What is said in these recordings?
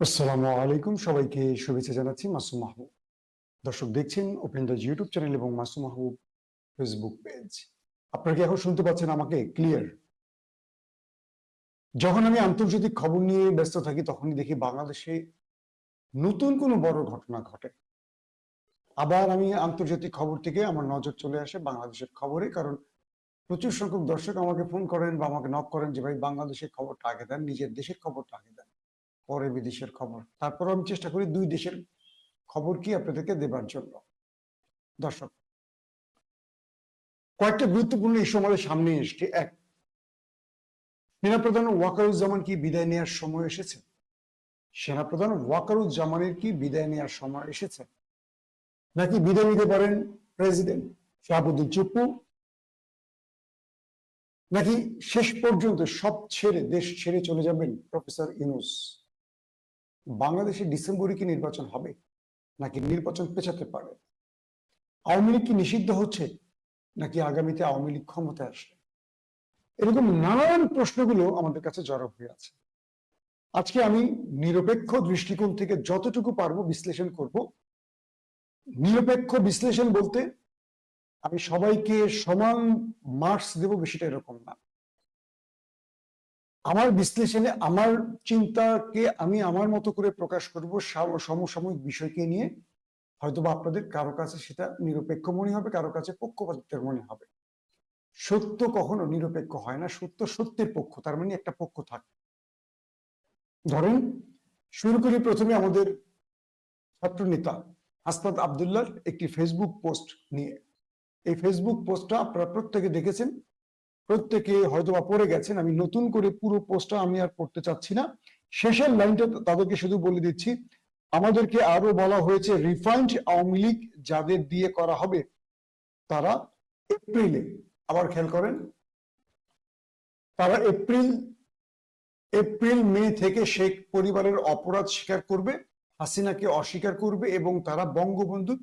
আসসালামু আলাইকুম। সবাইকে শুভেচ্ছা জানাচ্ছি মাসুম মাহবুব। দর্শক দেখছেন ওপেন ইউটিউব চ্যানেল এবং মাসুম মাহবুব ফেসবুক পেজ আপনারা কি এখন শুনতে পাচ্ছেন আমাকে ক্লিয়ার যখন আমি আন্তর্জাতিক খবর নিয়ে ব্যস্ত থাকি, তখনই দেখি বাংলাদেশে নতুন কোনো বড় ঘটনা ঘটে। আবার আমি আন্তর্জাতিক খবর থেকে আমার নজর চলে আসে বাংলাদেশের খবরে, কারণ প্রচুর সংখ্যক দর্শক আমাকে ফোন করেন বা আমাকে নক করেন যে, ভাই, বাংলাদেশের খবরটা আগে দেন, নিজের দেশের খবরটা আগে দেন। পরে বিদেশের খবর। তারপর আমি চেষ্টা করি দুই দেশের খবর কি আপনাদেরকে দেবার জন্য। দর্শক, কয়েকটা গুরুত্বপূর্ণ ইস্যু আমাদের সামনে এসছে। এক, সেনাপ্রধান ওয়াকারুজ্জামান কি বিদায় নেওয়ার সময় এসেছে? সেনাপ্রধান ওয়াকারুজ্জামানের কি বিদায় নেওয়ার সময় এসেছে? নাকি বিদায় নিতে পারেন প্রেসিডেন্ট শাহাবুদ্দিন চুপ্পু? নাকি শেষ পর্যন্ত সব ছেড়ে দেশ ছেড়ে চলে যাবেন প্রফেসর ইউনুস? বাংলাদেশে ডিসেম্বরে কি নির্বাচন হবে? নাকি নির্বাচন পেছাতে পারে? আওয়ামী লীগ কি নিষিদ্ধ হচ্ছে? নাকি আগামীতে আওয়ামী লীগ ক্ষমতায় আসবে? এরকম নানান প্রশ্নগুলো আমাদের কাছে জড়ো হয়ে আছে। আজকে আমি নিরপেক্ষ দৃষ্টিকোণ থেকে যতটুকু পারব বিশ্লেষণ করব। নিরপেক্ষ বিশ্লেষণ বলতে আমি সবাইকে সমান মার্কস দেব বেশিটা এরকম না। আমার বিশ্লেষণে আমার চিন্তাকে আমি আমার মতো করে প্রকাশ করব সমসাময়িক বিষয়কে নিয়ে। হয়তোবা আপনাদের কারও কাছে সেটা নিরপেক্ষ মনে হবে, কারও কাছে পক্ষপাতিত্বের মনে হবে। সত্য কখনো নিরপেক্ষ হয় না, সত্য সত্যের পক্ষ, তার মানে একটা পক্ষ থাকে। ধরেন, শুরু করি প্রথমে আমাদের ছাত্র নেতা হাসনাত আবদুল্লাহর একটি ফেসবুক পোস্ট নিয়ে। এই ফেসবুক পোস্টটা আপনারা প্রত্যেকে দেখেছেন। প্রত্যেকে হয়তোবা পড়ে গেছেন, আমি নতুন করে পুরো পোস্টটা আমি আর পড়তে চাচ্ছি না। শেষের লাইনটা তাদেরকে শুধু বলে দিচ্ছি, আমাদেরকে আরও বলা হয়েছে রিফাইন্ড আওয়ামী লীগ যাদের দিয়ে করা হবে, তারা এপ্রিলে আবার খেয়াল করেন, তারা এপ্রিল এপ্রিল মে থেকে শেখ পরিবারের অপরাধ স্বীকার করবে, হাসিনাকে অস্বীকার করবে এবং তারা বঙ্গবন্ধু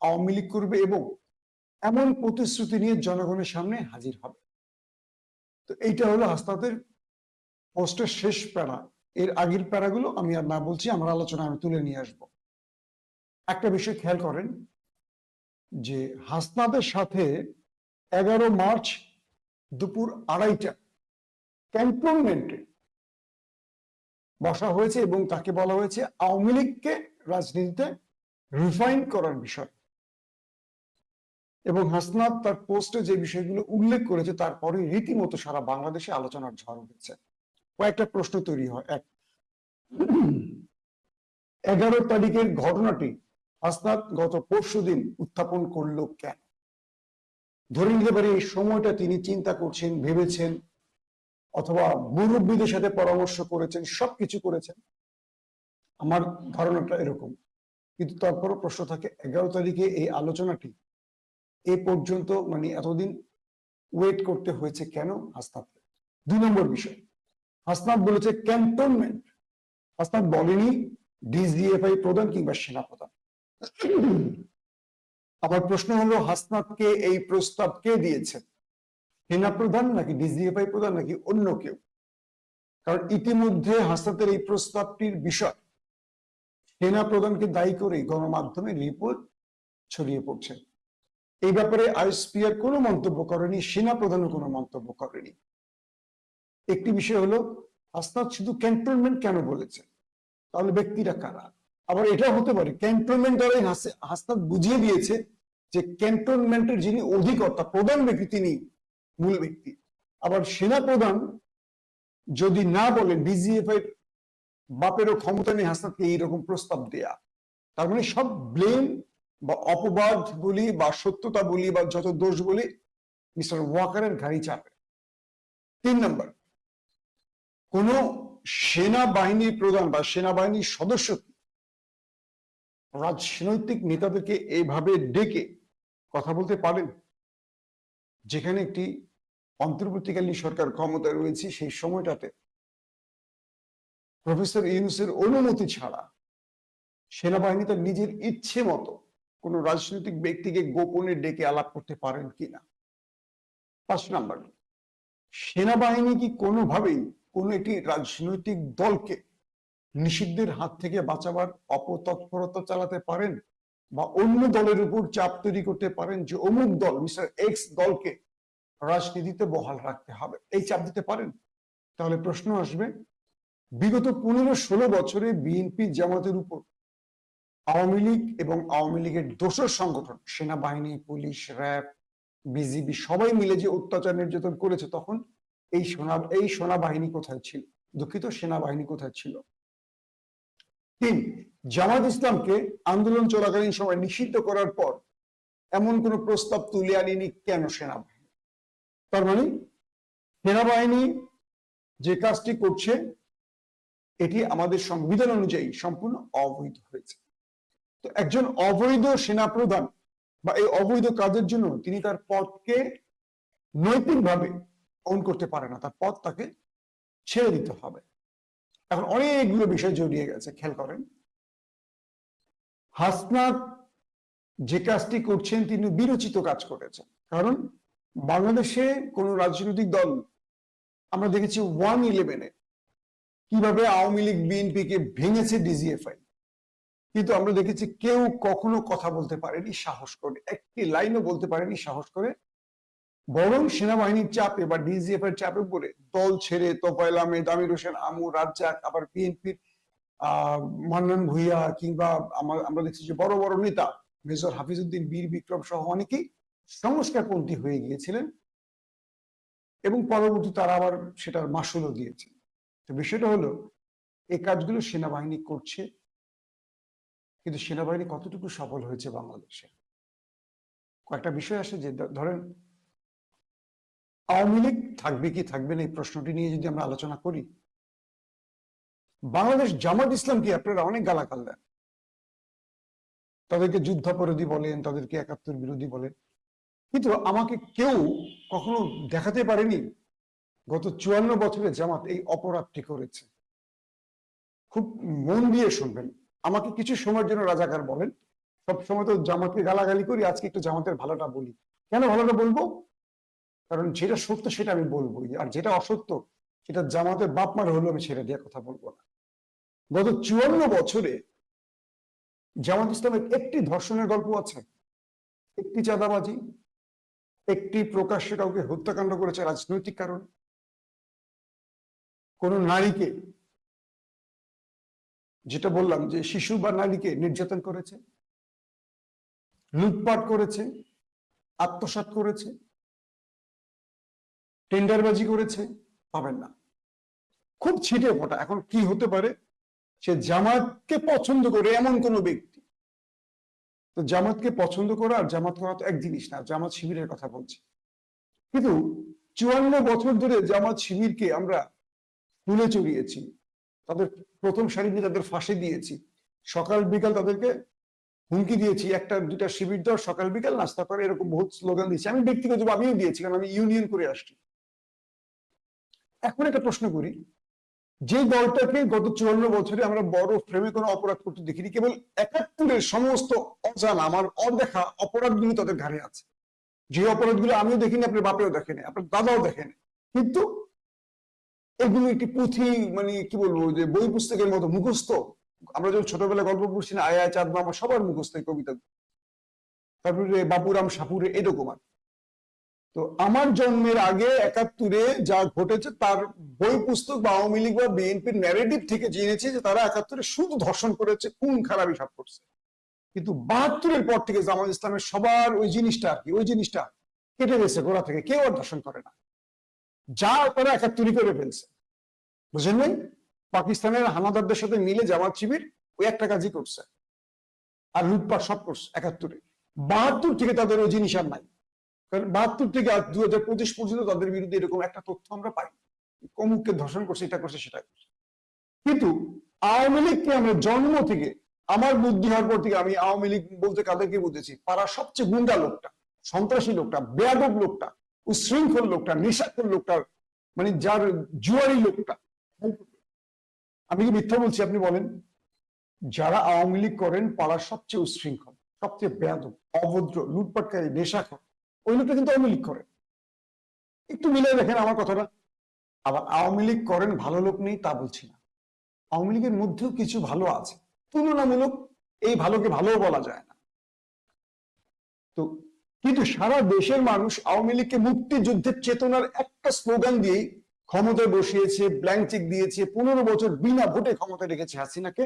আওয়ামী লীগ করবে এবং এমন প্রতিশ্রুতি নিয়ে জনগণের সামনে হাজির হবে। তো এইটা হলো হাসনাতের পোস্টের শেষ প্যারা। এর আগের প্যারাগুলো আমি আর না বলছি, আমার আলোচনা আমি তুলে নিয়ে আসব। একটা বিষয় খেয়াল করেন যে হাসনাদের সাথে এগারো মার্চ দুপুর আড়াইটা ক্যান্টনমেন্টে বসা হয়েছে এবং তাকে বলা হয়েছে আওয়ামী লীগকে রাজনীতিতে রিফাইন করার বিষয়। এবং হাসনাত তার পোস্টে যে বিষয়গুলো উল্লেখ করেছে, তারপরে রীতিমতো সারা বাংলাদেশে আলোচনার ঝড় উঠেছে। কয়েকটা প্রশ্ন তৈরি হয়। এক, এগারো তারিখের ঘটনাটি হাসনাত গত পরশু দিন উত্থাপন করল কেন? ধরে নিতে পারি এই সময়টা তিনি চিন্তা করছেন, ভেবেছেন, অথবা মুরব্বীদের সাথে পরামর্শ করেছেন, সবকিছু করেছেন। আমার ধারণাটা এরকম। কিন্তু তারপরও প্রশ্ন থাকে, এগারো তারিখে এই আলোচনাটি এ পর্যন্ত মানে এতদিন ওয়েট করতে হয়েছে কেন হাসনাত? দুই নম্বর বিষয়। হাসনাত বলেছে ক্যান্টনমেন্ট হাসনাত বলেনি ডিজিএফআই প্রধান কিংবা সেনা প্রধান আবার প্রশ্ন হলো, হাসনাতকে এই প্রস্তাব কে দিয়েছে? সেনা প্রধান নাকি ডিজিএফআই প্রধান নাকি অন্য কেউ? কারণ ইতিমধ্যে হাসনাতের এই প্রস্তাবটির বিষয়। সেনা প্রধানকে দায়ী করে গণমাধ্যমে রিপোর্ট ছড়িয়ে পড়ছে। এই ব্যাপারে আইএসপিআর কোনো মন্তব্য করেনি, সেনা প্রধানও কোনো মন্তব্য করেনি। একটি বিষয় হলো, হাসনাত শুধু ক্যান্টনমেন্ট কেন বলেছে তাহলে ব্যক্তিরা কারা? আবার এটা হতে পারে ক্যান্টনমেন্ট দ্বারাই হাসে- হাসনাত বুঝিয়ে দিয়েছে যে ক্যান্টনমেন্টের যিনি অধিকর্তা, প্রধান ব্যক্তি তিনি, মূল ব্যক্তি। আবার সেনা প্রধান যদি না বলেন এর বাপেরও ক্ষমতা নেই হাসনাতকে এইরকম প্রস্তাব দেয়া, তার মানে সব ব্লেম বা অপবাদ বলি বা সত্যতা বলি বা যত দোষ বলি, মিস্টার ওয়াকারের গাড়ি চাপে। তিন নম্বর, কোন সেনাবাহিনীর প্রধান বা সেনাবাহিনীর সদস্য রাজনৈতিক নেতাদেরকে এইভাবে ডেকে কথা বলতে পারেন? যেখানে একটি অন্তর্বর্তীকালীন সরকার ক্ষমতায় রয়েছে সেই সময়টাতে। প্রফেসর ইউনুসের অনুমতি ছাড়া সেনাবাহিনী তার নিজের ইচ্ছে মতো কোনো রাজনৈতিক ব্যক্তিকে গোপনে ডেকে আলাপ করতে পারেন কিনা? পাঁচ নাম্বার, সেনাবাহিনী কি কোনোভাবেই কোনো একটি রাজনৈতিক দলকে নিষিদ্ধের হাত থেকে বাঁচাবার অপতৎপরতা চালাতে পারেন? বা অন্য দলের উপর চাপ তৈরি করতে পারেন যে অমুক দল, মিস্টার এক্স দলকে রাজনীতিতে বহাল রাখতে হবে? এই চাপ দিতে পারেন? তাহলে প্রশ্ন আসবে, বিগত পনেরো ষোলো বছরে বিএনপি জামাতের উপর আওয়ামী লীগ এবং আওয়ামী লীগের দোসর সংগঠন, সেনাবাহিনী, পুলিশ, র্যাব, বিজিবি সবাই মিলে যে অত্যাচার নির্যাতন করেছে, তখন এই সোনা, এই সেনাবাহিনী কোথায় ছিল? দুঃখিত, সেনাবাহিনী কোথায় ছিল? তিন, জামাত ইসলামকে আন্দোলন চলাকালীন সময় নিষিদ্ধ করার পর এমন কোন প্রস্তাব তুলে আনেনি কেন সেনাবাহিনী? তার মানে সেনাবাহিনী যে কাজটি করছে, এটি আমাদের সংবিধান অনুযায়ী সম্পূর্ণ অবৈধ হয়েছে। তো একজন অবৈধ সেনাপ্রধান বা এই অবৈধ কাজের জন্য তিনি তার পদকে নৈতিকভাবে অন করতে পারে না, তার পদ তাকে ছেড়ে দিতে হবে। এখন অনেকগুলো বিষয় জড়িয়ে গেছে, খেয়াল করেন। হাসনাত যে কাজটি করছেন, তিনি বিরচিত কাজ করেছেন। কারণ বাংলাদেশে কোন রাজনৈতিক দল, আমরা দেখেছি ওয়ান ইলেভেনে কীভাবে আওয়ামী লীগ বিএনপি কে ভেঙেছে ডিজিএফআই কিন্তু আমরা দেখেছি কেউ কখনো কথা বলতে পারেনি, সাহস করে। একটি লাইনও বলতে পারেনি, সাহস করে। বরং সেনাবাহিনীর চাপে বা ডিজিএফ এর চাপে পড়ে দল ছেড়ে তোফায়েল আহমেদ, আমির হোসেন, আমু, রাজ্জাক, আবার বিএনপির মান্নান ভুইয়া কিংবা আমার- দেখছি যে বড় বড় নেতা মেজর হাফিজউদ্দিন, বীর বিক্রম সহ অনেকেই সংস্কারপন্থী হয়ে গিয়েছিলেন এবং পরবর্তী তারা আবার সেটার মাসুলও দিয়েছে তো বিষয়টা হলো এই কাজগুলো সেনাবাহিনী করছে কিন্তু সেনাবাহিনী কতটুকু সফল হয়েছে বাংলাদেশে? কয়েকটা বিষয় আসে যে ধরেন, আওয়ামী লীগ থাকবে কি থাকবে না এই প্রশ্নটি নিয়ে যদি আমরা আলোচনা করি, বাংলাদেশ জামাত ইসলামকে আপনারা অনেক গালাগাল দেন। তাদেরকে যুদ্ধাপরাধী বলেন, তাদেরকে একাত্তর বিরোধী বলেন। কিন্তু আমাকে কেউ কখনো দেখাতে পারেনি গত চুয়ান্ন বছরে জামাত এই অপরাধটি করেছে। খুব মন দিয়ে শুনবেন। আমাকে কিছু সময়ের জন্য রাজাকার বলেন। সব সময় তো জামাতকে গালাগালি করি, আজকে একটু জামাতের ভালোটা বলি। কেন ভালোটা বলব? কারণ যেটা সত্য সেটা আমি বলব। আর যেটা অসত্য, সেটা জামাতের বাপ মার হলেও আমি ছেড়ে দিয়ে কথা বলব না। গত চুয়ান্ন বছরে জামাত ইসলামের একটি ধর্ষণের গল্প আছে। একটি চাঁদাবাজি, একটি প্রকাশ্যে কাউকে হত্যাকাণ্ড করেছে রাজনৈতিক কারণে। কোন নারীকে যেটা বললাম যে শিশু বা নারীকে নির্যাতন করেছে, লুটপাট করেছে, আত্মসাৎ করেছে, টেন্ডারবাজি করেছে, পাবেন না। খুব ছিটে ফোটা এখন কি হতে পারে? সে জামাতকে পছন্দ করে এমন কোন ব্যক্তি। তো জামাতকে পছন্দ করা আর জামাত করা তো এক জিনিস না, জামাত শিবিরের কথা বলছি। কিন্তু চুয়ান্ন বছর ধরে জামাত শিবিরকে আমরা তুলে চড়িয়েছি। তাদের প্রথম সারিতে তাদের ফাঁসি দিয়েছি। সকাল, বিকাল তাদেরকে হুমকি দিয়েছি, একটা দুটা শিবির দাও, সকাল, বিকাল নাস্তা করে, এরকম বহুত স্লোগান দিয়েছি। আমি ব্যক্তিগত আমিও দিয়েছি, কারণ আমি ইউনিয়ন করে আসছি। এখন একটা প্রশ্ন করি, যে দলটাকে গত চুয়ান্ন বছরে আমরা বড় ফ্রেমে কোনো অপরাধ করতে দেখিনি, কেবল একাত্তরের সমস্ত অজানা, আমার অদেখা অপরাধগুলো তাদের ঘাড়ে আছে। যে অপরাধগুলো আমিও দেখিনি, আপনার বাপেও দেখেনি, আপনার দাদাও দেখেনি। কিন্তু এগুলো একটি পুঁথি মানে কি বলব, যে বই পুস্তকের মতো মুখস্থ। আমরা যখন ছোটবেলায় গল্প পড়ছি না, আয়া, চাঁদ মামা সবার মুখস্থ কবিতা। তারপরে বাপুরাম, সাপুরে এরকম আর। তো আমার জন্মের আগে একাত্তরে যা ঘটেছে, তার বই পুস্তক বা আওয়ামী লীগ বা বিএনপির ন্যারেটিভ থেকে জেনেছি যে তারা একাত্তরে শুধু ধর্ষণ করেছে, খুন, খারাপ হিসাব করছে। কিন্তু বাহাত্তরের পর থেকে জামাত ইসলামের সবার ওই জিনিসটা আর কি, ওই জিনিসটা কেটে গেছে গোড়া থেকে, কেউ আর ধর্ষণ করে না। যা তারা একাত্তরই করে ফেলছে। বুঝেন নাই? পাকিস্তানের হানাদারদের সাথে মিলে জামাত শিবির ওই একটা কাজই করছে। আর লুটপাট সব করছে একাত্তরে বাহাত্তর থেকে তাদের ওই জিনিস আর নাই। কারণ বাহাত্তর থেকে আজ দু হাজার পঁচিশ পর্যন্ত তাদের বিরুদ্ধে এরকম একটা তথ্য আমরা পাই। কমুককে ধর্ষণ করছে, এটা করছে, সেটা করছে। কিন্তু আওয়ামী লীগকে আমরা জন্ম থেকে, আমার বুদ্ধি হওয়ার পর থেকে আমি আওয়ামী লীগ বলতে কাদেরকে বুঝেছি? পাড়ার সবচেয়ে গুন্ডা লোকটা, সন্ত্রাসী লোকটা, বেয়াদব লোকটা উশৃঙ্খল লোকটা, নেশাখোর লোকটা মানে যার জুয়ারি লোকটা। আমি কি মিথ্যা বলছি আপনি বলেন? যারা আওয়ামী লীগ করেন, পাড়ার সবচেয়ে উশৃঙ্খল, সবচেয়ে বেয়াদব, অভদ্র, লুটপাটকারী, নেশাখোর, ওই লোকটা কিন্তু আওয়ামী লীগ করেন একটু মিলে দেখেন আমার কথাটা। আবার আওয়ামী লীগ করেন, ভালো লোক নেই, তা বলছি না। আওয়ামী লীগের মধ্যেও কিছু ভালো আছে। তুলনামূলক এই ভালোকে ভালো বলা যায় না। তো কিন্তু সারা দেশের মানুষ আওয়ামী লীগকে মুক্তিযুদ্ধের চেতনার একটা স্লোগান দিয়ে ক্ষমতায় বসিয়েছে ব্ল্যাঙ্ক চেক দিয়েছে, পনেরো বছর বিনা ভোটে ক্ষমতায় রেখেছে হাসিনাকে।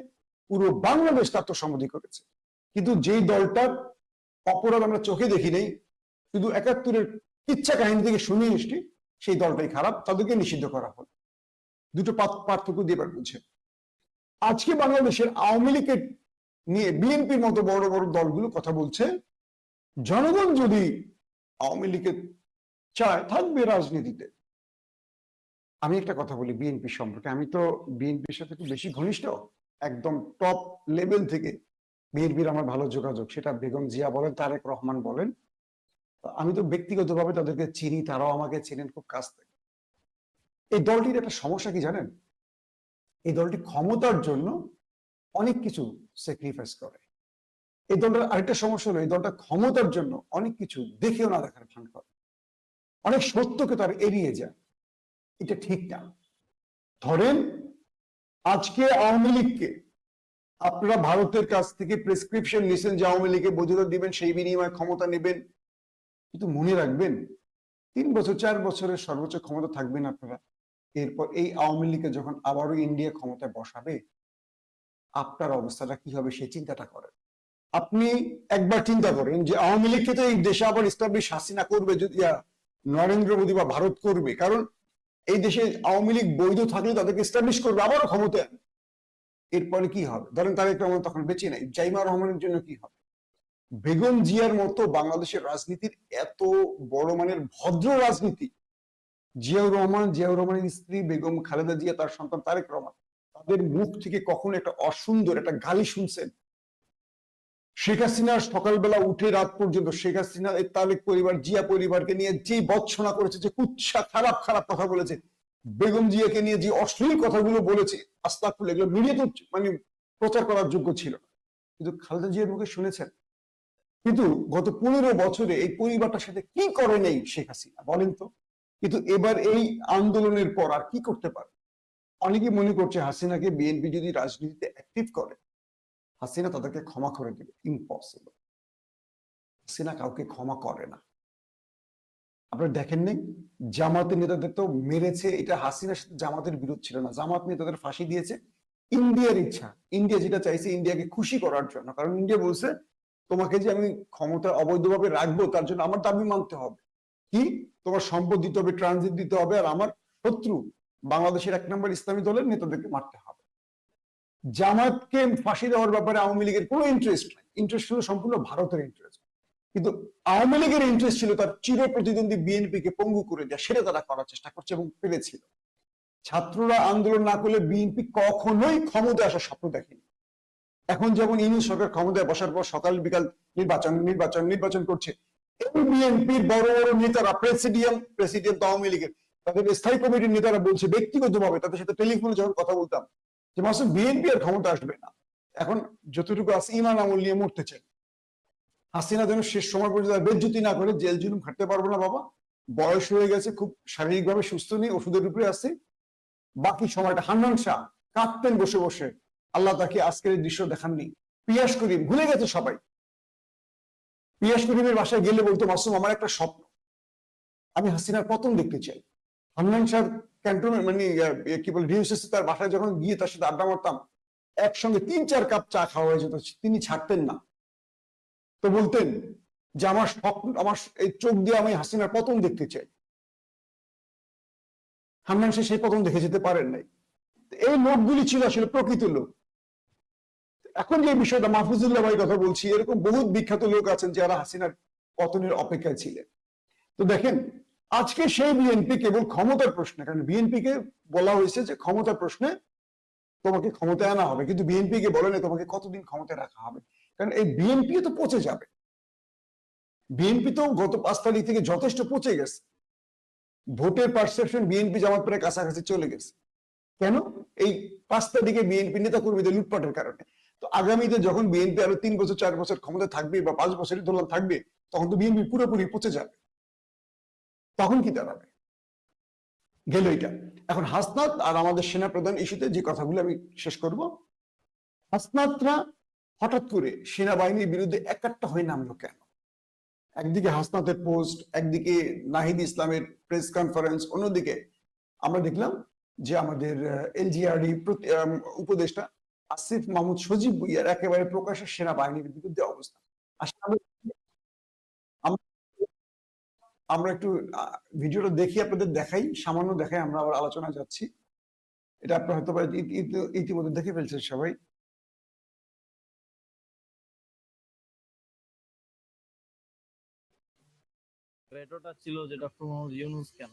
পুরো বাংলাদেশ সম্মতি করেছে। কিন্তু যেই দলটার অপরাধ আমরা চোখে দেখি নেই, শুধু একাত্তরের ইচ্ছা কাহিনী থেকে শুনে এসছি, সেই দলটাই খারাপ, তাদেরকে নিষিদ্ধ করা হলো। দুটো পার্থক্য দিয়ে এবার বুঝে। আজকে বাংলাদেশের আওয়ামী লীগের নিয়ে বিএনপির মতো বড় বড় দলগুলো কথা বলছে জনগণ যদি আওয়ামী লীগের চায়, থাকবে রাজনীতিতে। আমি একটা কথা বলি বিএনপি সম্পর্কে। আমি তো বিএনপির সাথে একটু বেশি ঘনিষ্ঠ, একদম টপ লেভেল থেকে বিএনপির আমার ভালো যোগাযোগ, সেটা বেগম জিয়া বলেন, তারেক রহমান বলেন। আমি তো ব্যক্তিগতভাবে তাদেরকে চিনি, তারাও আমাকে চেনেন খুব কাছ থেকে। এই দলটির একটা সমস্যা কি জানেন? এই দলটি ক্ষমতার জন্য অনেক কিছু স্যাক্রিফাইস করে। এই দলটার আরেকটা সমস্যা হলো, এই দলটা ক্ষমতার জন্য অনেক কিছু দেখেও না দেখার ভান করে। অনেক সত্যকে তার এড়িয়ে যায়। এটা ঠিক না। ধরেন, আজকে আওয়ামী লীগকে আপনারা ভারতের কাছ থেকে প্রেসক্রিপশন নিছেন যে আওয়ামী লীগে বৈধতা দিবেন, সেই বিনিময়ে ক্ষমতা নেবেন। কিন্তু মনে রাখবেন, তিন বছর, চার বছরের সর্বোচ্চ ক্ষমতা থাকবেন আপনারা। এরপর এই আওয়ামী লীগে যখন আবারও ইন্ডিয়া ক্ষমতায় বসাবে, আপনার অবস্থাটা কি হবে সেই চিন্তাটা করেন। আপনি একবার চিন্তা করেন যে আওয়ামী লীগকে তো এই দেশে আবার ইস্টাবলিশ হাসিনা করবে যদি নরেন্দ্র মোদী বা ভারত করবে। কারণ এই দেশে আওয়ামী লীগ বৈধ থাকলে তাদেরকে ইস্টাবলিশ করবে, আবারও ক্ষমতায় আনবে। এরপরে কি হবে? ধরেন তারেক রহমান তখন বেঁচে নাই, জাইমা রহমানের জন্য কি হবে? বেগম জিয়ার মতো বাংলাদেশের রাজনীতির এত বড় মানের ভদ্র রাজনীতি, জিয়াউর রহমান, জিয়াউর রহমানের স্ত্রী বেগম খালেদা জিয়া, তার সন্তান তারেক রহমান, তাদের মুখ থেকে কখনো একটা অসুন্দর, একটা গালি শুনছেন শেখ হাসিনা সকালবেলা উঠে রাত পর্যন্ত শেখ হাসিনা তারেক পরিবার, জিয়া পরিবারকে নিয়ে যে বৎসনা করেছে, যে কুচ্ছা খারাপ খারাপ কথা বলেছে, বেগম জিয়াকে নিয়ে যে অশ্লীল কথাগুলো বলেছে, আস্তাকুল এগুলো মিডিয়াতে মানে প্রচার করার যোগ্য ছিল কিন্তু খালেদা জিয়ার মুখে শুনেছেন। কিন্তু গত পনেরো বছরে এই পরিবারটার সাথে কি করে নেই শেখ হাসিনা, বলেন তো? কিন্তু এবার এই আন্দোলনের পর আর কি করতে পারে? অনেকে মনে করছে হাসিনাকে বিএনপি যদি রাজনীতিতে অ্যাক্টিভ করে হাসিনা তাদেরকে ক্ষমা করে দেবে। ইম্পসিবল হাসিনা কাউকে ক্ষমা করে না। আপনারা দেখেন নেই? জামাতের নেতাদের তো মেরেছে। এটা হাসিনার সাথে জামাতের বিরোধ ছিল না। জামাত নেতাদের ফাঁসি দিয়েছে। ইন্ডিয়ার ইচ্ছা। ইন্ডিয়া যেটা চাইছে ইন্ডিয়াকে খুশি করার জন্য। কারণ ইন্ডিয়া বলছে, তোমাকে যে আমি ক্ষমতা অবৈধভাবে রাখব, তার জন্য আমার দাবি মানতে হবে। কি? তোমার সম্পদ দিতে হবে ট্রানজিট দিতে হবে, আর আমার শত্রু বাংলাদেশের এক নম্বর ইসলামী দলের নেতাদেরকে মারতে হবে। জামাতকে ফাঁসি দেওয়ার ব্যাপারে আওয়ামী লীগের কোনো ইন্টারেস্ট নাই। ইন্টারেস্ট ছিল সম্পূর্ণ ভারতের ইন্টারেস্ট কিন্তু আওয়ামী লীগের ইন্টারেস্ট ছিল তার চির প্রতিদ্বন্দ্বী বিএনপি কে পঙ্গু করে দেওয়া, সেটা তারা করার চেষ্টা করছে এবং পেরেছিল। ছাত্ররা আন্দোলন না করলে বিএনপি কখনোই ক্ষমতায় আসার স্বপ্ন দেখেনি। এখন যেমন ইউনিট সরকার ক্ষমতায় বসার পর সকাল বিকাল নির্বাচন নির্বাচন নির্বাচন করছে, এই বিএনপির বড় বড় নেতারা, প্রেসিডিয়াম প্রেসিডেন্ট আওয়ামী লীগের, তাদের স্থায়ী কমিটির নেতারা বলছে ব্যক্তিগতভাবে তাদের সাথে টেলিফোনে যখন কথা বলতাম যে মাসুদ বিএনপি আর ক্ষমতা আসবে না। এখন যতটুকু আছে ইমান আমল নিয়ে মরতে চাই। হাসিনা যেন শেষ সময় পর্যন্ত বেজ্জুতি না করে জেল জুলুম খাটতে পারব না বাবা। বয়স হয়ে গেছে, খুব শারীরিকভাবে সুস্থ নেই, ওষুধের উপরে আছে। বাকি সময়টা হান্নান শাহ, কাঁদতেন বসে বসে। আল্লাহ তাকে আজকের এই দৃশ্য দেখাননি। পিয়াস করিম, ভুলে গেছে সবাই। পিয়াস করিমের বাসায় গেলে বলতো, মাসুম, আমার একটা স্বপ্ন। আমি হাসিনার পতন দেখতে চাই। হান্নান শাহ ক্যান্টনমেন্ট মানে কি বলে তার বাসায় যখন গিয়ে তার সাথে আড্ডা মারতাম, একসঙ্গে তিন চার কাপ চা খাওয়া তিনি ছাড়তেন না। তো বলতেন যে, আমার স্বপ্ন, আমার এই চোখ দিয়ে আমি হাসিনার পতন দেখতে চাই। হান্নান শাহ সেই পতন দেখে যেতে পারেন নাই। এই লোকগুলি ছিল আসলে প্রকৃত লোক। এখন যে বিষয়টা, মাহফুজুল্লাহ ভাই কথা বলছি, এরকম বহুত বিখ্যাত লোক আছেন যারা হাসিনার পতনের অপেক্ষায় ছিলেন। তো দেখেন আজকে সেই বিএনপি কেবল ক্ষমতার প্রশ্নে, কারণ বিএনপি কে বলা হয়েছে যে ক্ষমতার প্রশ্নে তোমাকে ক্ষমতায় আনা হবে, কিন্তু বিএনপি কে বলে না তোমাকে কতদিন ক্ষমতায় রাখা হবে? কারণ এই বিএনপি তো পচে যাবে। বিএনপি তো গত পাঁচ তারিখ থেকে যথেষ্ট পচে গেছে। ভোটের পারসেপশন বিএনপি জামাত প্রায় কাছাকাছি চলে গেছে। কেন? এই পাঁচ তারিখে বিএনপি নেতা কর্মীদের লুটপাটের কারণে। তো আগামীতে যখন বিএনপি আরও তিন বছর, চার বছর ক্ষমতা থাকবে বা পাঁচ বছরের ধরলাম থাকবে, তখন তো বিএনপি পুরোপুরি পচে যাবে। তখন কি দাঁড়াবে গেল এটা। এখন হাসনাত আর আমাদের সেনা প্রধান ইস্যুতে যে কথাগুলো আমি শেষ করব, হাসনাতরা হঠাৎ করে সেনাবাহিনীর বিরুদ্ধে একাট্টা হয়ে নামলো কেন? একদিকে হাসনাতের পোস্ট, একদিকে নাহিদ ইসলামের প্রেস কনফারেন্স, অন্যদিকে আমরা দেখলাম যে আমাদের এলজিআরডি উপদেষ্টা আসিফ মাহমুদ সজীব ভুইয়ার একেবারে প্রকাশ্যে সেনাবাহিনীর বিরুদ্ধে অবস্থান। আসলে আমরা একটু ভিডিওটা দেখি, আপনাদের দেখাই, সামান্য দেখাই, আমরা আবার আলোচনা যাচ্ছি। এটা আপনার হয়তো ইতিমধ্যে দেখে ফেলছেন সবাই। রেটোটা ছিল যেটা মোহাম্মদ ইউনুস কেন?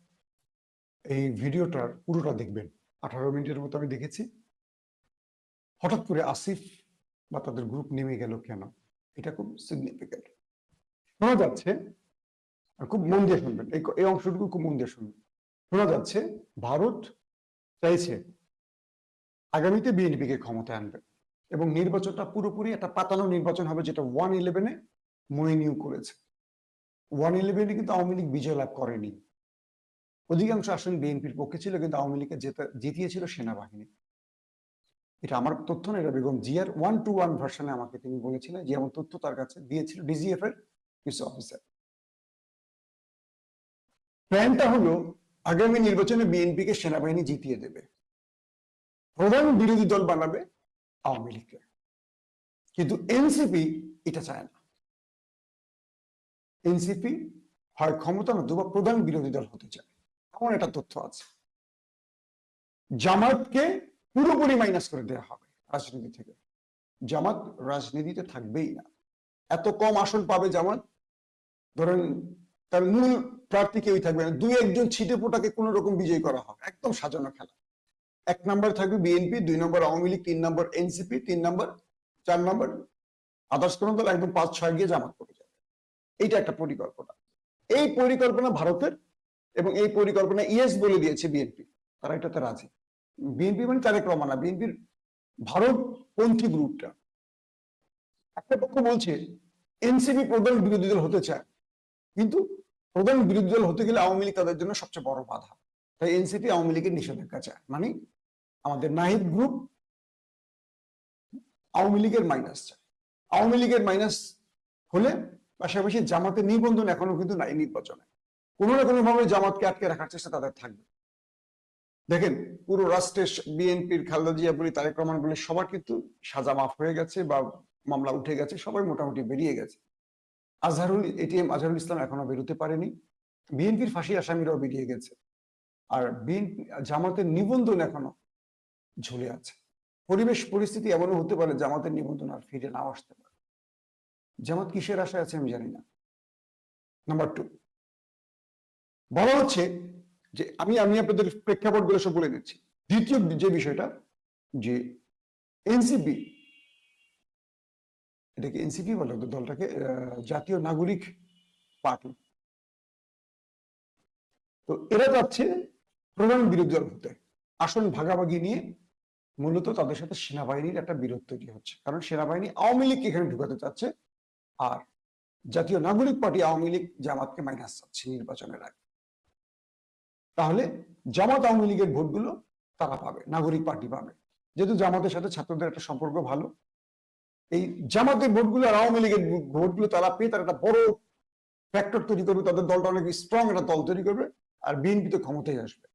এই ভিডিওটার পুরোটা দেখবেন। আঠারো মিনিটের মতো আমি দেখেছি। হঠাৎ করে আসিফ বা তাদের গ্রুপ নেমে গেল কেন? এটা খুব সিগনিফিক্যান্ট শোনা যাচ্ছে খুব মন দিয়ে শুনবেন। এই অংশটুকু খুব মন দিয়ে শুনবেন। শোনা যাচ্ছে, ভারত চাইছে আগামীতে বিএনপিকে ক্ষমতায় আনবে এবং নির্বাচনটা পুরোপুরি একটা পাতানো নির্বাচন হবে যেটা ওয়ান ইলেভেনে মইনিউ করেছে। ওয়ান ইলেভেনে কিন্তু আওয়ামী লীগ বিজয় লাভ করেনি। অধিকাংশ আসন বিএনপির পক্ষে ছিল, কিন্তু আওয়ামী লীগকে জেতা, জিতিয়েছিল সেনাবাহিনী। এটা আমার তথ্য না, এটা বেগম জিয়ার ওয়ান টু ওয়ান ভার্সনে আমাকে তিনি বলেছিলেন, যে এমন তথ্য তার কাছে দিয়েছিল ডিজিএফ এর কিছু অফিসার প্ল্যানটা হলো, আগামী নির্বাচনে বিএনপি কে সেনাবাহিনী জিতিয়ে দেবে। প্রধান বিরোধী দল বানাবে আওয়ামী লীগকে। কিন্তু এনসিপি এটা চায় না। এনসিপি হয় ক্ষমতা নতুবা প্রধান বিরোধী দল হতে চায়। এমন একটা তথ্য আছে। জামাতকে পুরোপুরি মাইনাস করে দেওয়া হবে রাজনীতি থেকে। জামাত রাজনীতিতে থাকবেই না। এত কম আসন পাবে জামাত? ধরেন তার মূল প্রার্থী কেউই থাকবে না। দুই একজন ছিটে পোটাকে কোন রকম বিজয়ী করা হবে। একদম সাজানো খেলা। এক নম্বর থাকবে বিএনপি দুই নম্বর আওয়ামী লীগ, তিন নম্বর এনসিপি তিন নম্বর চার নম্বর আদার্স কোন দল একদম পাঁচ ছয় গিয়ে জামাত করে যাবে। এইটা একটা পরিকল্পনা। এই পরিকল্পনা ভারতের এবং এই পরিকল্পনা ইয়েস বলে দিয়েছে বিএনপি তারা এটাতে রাজি। বিএনপি মানে তারেক রহমান বিএনপির ভারতপন্থী গ্রুপটা। একটা পক্ষ বলছে এনসিপি প্রধান বিরোধী দল হতে চায়, কিন্তু প্রধান বিরোধী দল হতে গেলে আওয়ামী লীগ তাদের জন্য সবচেয়ে বড় বাধা। তাই এনসিপি আওয়ামী লীগের নিষেধাজ্ঞা চায়। মানে আমাদের নাহিদ গ্রুপ আওয়ামী লীগের মাইনাস চায়। আওয়ামী লীগের মাইনাস হলে পাশাপাশি জামাতের নিবন্ধন এখনও কিন্তু নাই নির্বাচনে। কোনো না কোনো ভাবে জামাতকে আটকে রাখার চেষ্টা তাদের থাকবে। দেখেন, পুরো রাষ্ট্রের বিএনপির খালেদা জিয়া বলি, তারেক রহমান বলি, সবার কিন্তু সাজা মাফ হয়ে গেছে বা মামলা উঠে গেছে, সবাই মোটামুটি বেরিয়ে গেছে। আজহারুল এটিএম আজহারুল ইসলাম এখনও বেরোতে পারেনি। বিএনপির ফাঁসি আসামিরাও বেরিয়ে গেছে। আর বিএনপি, জামাতের নিবন্ধন এখনও ঝুলে আছে। পরিবেশ পরিস্থিতি এমনও হতে পারে, জামাতের নিবন্ধন আর ফিরে নাও আসতে পারে। জামাত কিসের আশায় আছে আমি জানি না। নাম্বার টু বলা হচ্ছে যে আমি আমি আপনাদের প্রেক্ষাপটগুলো সব বলে দিচ্ছি। দ্বিতীয় যে বিষয়টা, যে এনসিপি এটাকে এনসিপি বলে দলটাকে জাতীয় নাগরিক পার্টি। তো এরা যাচ্ছে প্রধান বিরোধী দল হতে। আসন ভাগাভাগি নিয়ে মূলত তাদের সাথে সেনাবাহিনীর একটা বিরোধ তৈরি হচ্ছে। কারণ সেনাবাহিনী আওয়ামী লীগকে এখানে ঢুকাতে চাচ্ছে, আর জাতীয় নাগরিক পার্টি আওয়ামী লীগ জামাতকে মাইনাস চাচ্ছে নির্বাচনের আগে। তাহলে জামাত আওয়ামী লীগের ভোটগুলো তারা পাবে, নাগরিক পার্টি পাবে। যেহেতু জামাতের সাথে ছাত্রদের একটা সম্পর্ক ভালো, এই জামাতের ভোটগুলো আর আওয়ামী লীগের ভোটগুলো তারা পেয়ে তারা একটা বড় ফ্যাক্টর তৈরি করবে, তাদের দলটা অনেক স্ট্রং একটা দল তৈরি করবে আর বিএনপি তো ক্ষমতায় আসবে।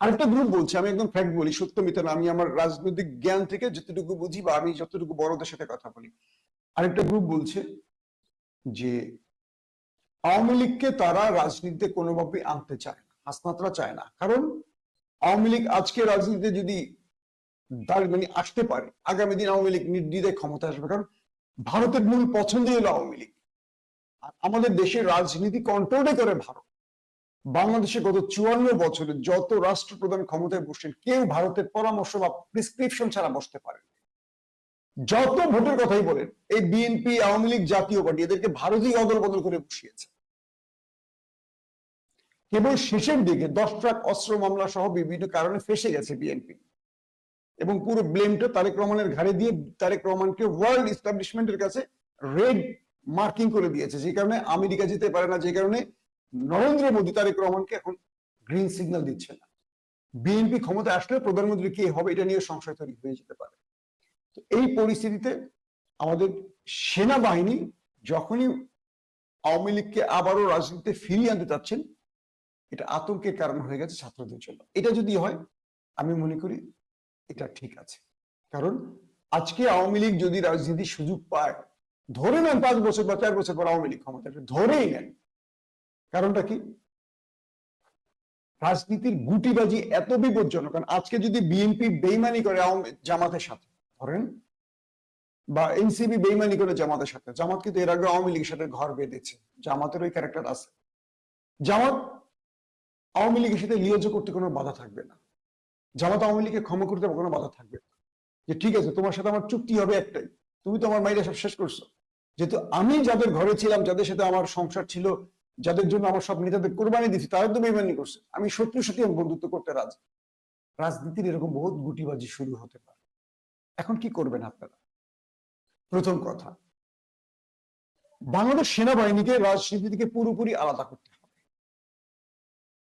আরেকটা গ্রুপ বলছে, আমি একদম ফ্যাক্ট বলি, সত্য মিথ্যা আমি আমার রাজনৈতিক জ্ঞান থেকে যতটুকু বুঝি বা আমি যতটুকু বড়দের সাথে কথা বলি। আরেকটা গ্রুপ বলছে যে আওয়ামী লীগকে তারা রাজনীতিতে কোনোভাবে আনতে চায় না। হাসনাতরা চায় না। কারণ আওয়ামী লীগ আজকে রাজনীতিতে যদি মানে আসতে পারে, আগামী দিন আওয়ামী লীগ নির্দ্বিধায় ক্ষমতা আসবে। কারণ ভারতের মূল পছন্দই হলো আওয়ামী লীগ। আর আমাদের দেশের রাজনীতি কন্ট্রোলে করে ভারত। বাংলাদেশে গত চুয়ান্ন বছরে যত রাষ্ট্রপ্রধান ক্ষমতায় বসছেন, কেউ ভারতের পরামর্শ বা প্রেসক্রিপশন ছাড়া বসতে পারেন যত ভোটের কথাই বলেন, এই বিএনপি, আওয়ামী লীগ জাতীয় পার্টি, এদেরকে ভারতীয় অদল বদল করে বসিয়েছে। কেবল শেষের দিকে দশ ট্রাক অস্ত্র মামলা সহ বিভিন্ন কারণে ফেসে গেছে বিএনপি এবং পুরো ব্লেমটা তারেক রহমানের ঘাড়ে দিয়ে তারেক রহমানকে ওয়ার্ল্ড ইস্টাবলিশমেন্টের কাছে রেড মার্কিং করে দিয়েছে। যে কারণে আমেরিকা যেতে পারে না, যে কারণে নরেন্দ্র মোদী তারেক রহমানকে এখন গ্রিন সিগন্যাল দিচ্ছে না। বিএনপি ক্ষমতা আসলে প্রধানমন্ত্রী কে হবে এটা নিয়ে সংশয় তৈরি হয়ে যেতে পারে। তো এই পরিস্থিতিতে আমাদের সেনাবাহিনী যখনই আওয়ামী লীগকে আবারও রাজনীতিতে ফিরিয়ে আনতে চাচ্ছেন এটা আতঙ্কের কারণ হয়ে গেছে ছাত্রদের জন্য। এটা যদি হয়, আমি মনে করি এটা ঠিক আছে। কারণ আজকে আওয়ামী লীগ যদি রাজনীতির সুযোগ পায়, ধরে নেন পাঁচ বছর বা চার বছর পর আওয়ামী লীগ ক্ষমতা ধরেই নেন। কারণটা কি? রাজনীতির গুটিবাজি এত বিপজ্জনক, কারণ আজকে যদি বিএনপি বেইমানি করে জামাতের সাথে, ধরেন, বা এনসিবি বেইমানি করে জামাতের সাথে, জামাত কিন্তু এর আগে আওয়ামী লীগের সাথে ঘর বেঁধেছে, জামাতের ওই ক্যারেক্টার আছে। জামাত আওয়ামী লীগের সাথে লিয়াজো করতে কোনো বাধা থাকবে না। জামাত আওয়ামী লীগকে ক্ষমা করতে কোনো বাধা থাকবে না। যে ঠিক আছে, তোমার সাথে আমার চুক্তি হবে একটাই। তুমি তো আমার মাইরে সব শেষ করছ। যেহেতু আমি যাদের ঘরে ছিলাম, যাদের সাথে আমার সংসার ছিল, যাদের জন্য আমার সব নেতাদের কোরবানি দিচ্ছি তারা তো বেমানি করছে। আমি শত্রুর সাথে আমি বন্ধুত্ব করতে রাজি। রাজনীতির এরকম বহুত গুটিবাজি শুরু হতে পারে। এখন কি করবেন আপনারা? প্রথম কথা, বাংলাদেশ সেনাবাহিনীকে রাজনীতি থেকে পুরোপুরি আলাদা করতে হবে।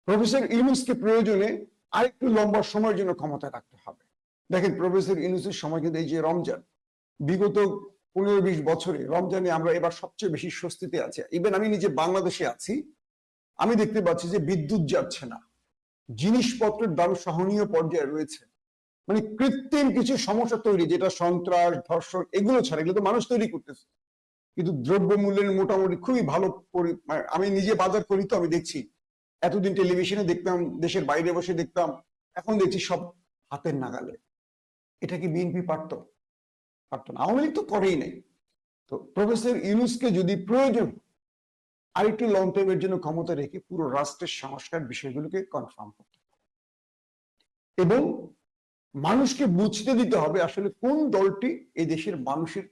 প্রফেসর ইউনুসকে প্রয়োজনে আরেকটু লম্বা সময়ের জন্য ক্ষমতায় রাখতে হবে। দেখেন, প্রফেসর ইউনুসের সময় কিন্তু এই যে রমজান, বিগত পনেরো বিশ বছরে রমজানে আমরা এবার সবচেয়ে বেশি স্বস্তিতে আছি। ইভেন আমি নিজে বাংলাদেশে আছি, আমি দেখতে পাচ্ছি যে বিদ্যুৎ যাচ্ছে না। জিনিসপত্রের দাম সহনীয় পর্যায়ে রয়েছে। মানে কৃত্রিম কিছু সমস্যা তৈরি, যেটা সন্ত্রাস, ধর্ষণ, এগুলো ছাড়া, এগুলো তো মানুষ তৈরি করতেছে। কিন্তু দ্রব্যমূল্যের মোটামুটি খুবই ভালো মানে আমি নিজে বাজার করি তো আমি দেখছি এতদিন টেলিভিশনে দেখতাম, দেশের বাইরে বসে দেখতাম, এখন দেখছি সব হাতের নাগালে। এটা কি বিএনপি পারতো? পারতো না। আওয়ামী লীগ তো করেই নাই। তো প্রফেসর ইউনুসকে যদি প্রয়োজন, আরেকটু লং টাইমের জন্য ক্ষমতা রেখে পুরো রাষ্ট্রের সংস্কার বিষয়গুলোকে কনফার্ম করতে এবং মানুষকে বুঝতে দিতে হবে আসলে কোন দলটি এই দেশের মানুষের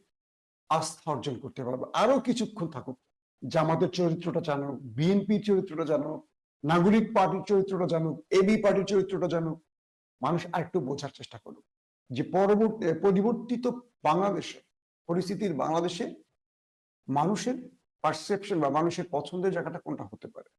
আস্থা অর্জন করতে পারবে। আরও কিছুক্ষণ থাকুক। জামাতের চরিত্রটা জানুক বিএনপির চরিত্রটা জানুক নাগরিক পার্টির চরিত্রটা জানুক এবি পার্টির চরিত্রটা জানুক, মানুষ আরেকটু বোঝার চেষ্টা করুক যে পরবর্তী পরিবর্তিত বাংলাদেশে, পরিস্থিতির বাংলাদেশে মানুষের পারসেপশন বা মানুষের পছন্দের জায়গাটা কোনটা হতে পারে?